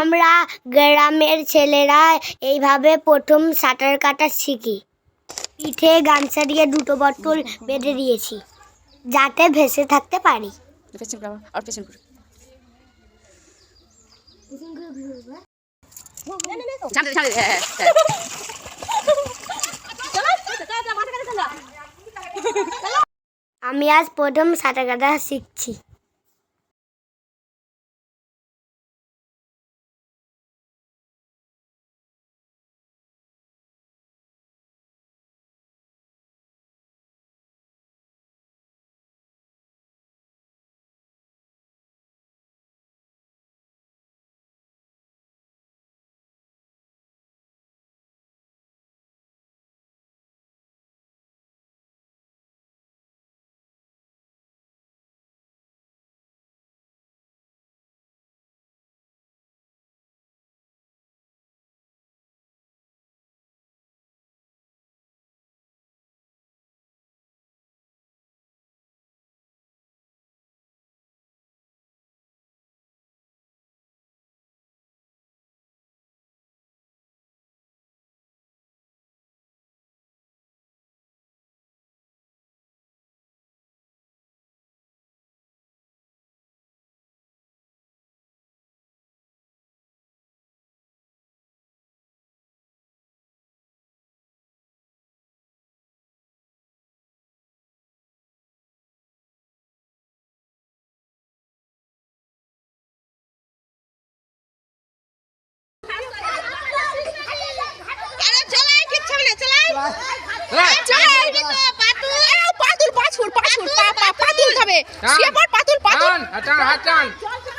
আমরা গ্রামের ছেলেরা এইভাবে প্রথম সাঁতার কাটা শিখি পিঠে গামছা দিয়ে দুটো বোতল বেঁধে দিয়েছি, যাতে ভেসে থাকতে পারি। আমি আজ প্রথম সাঁতার কাটা শিখছি পাতুল। পাতুল পাতুল পাতুল পা পা পাতুল খাবে। শুয়ে পড় পাতুল পাতুল। টান হাতান হাতান চলাই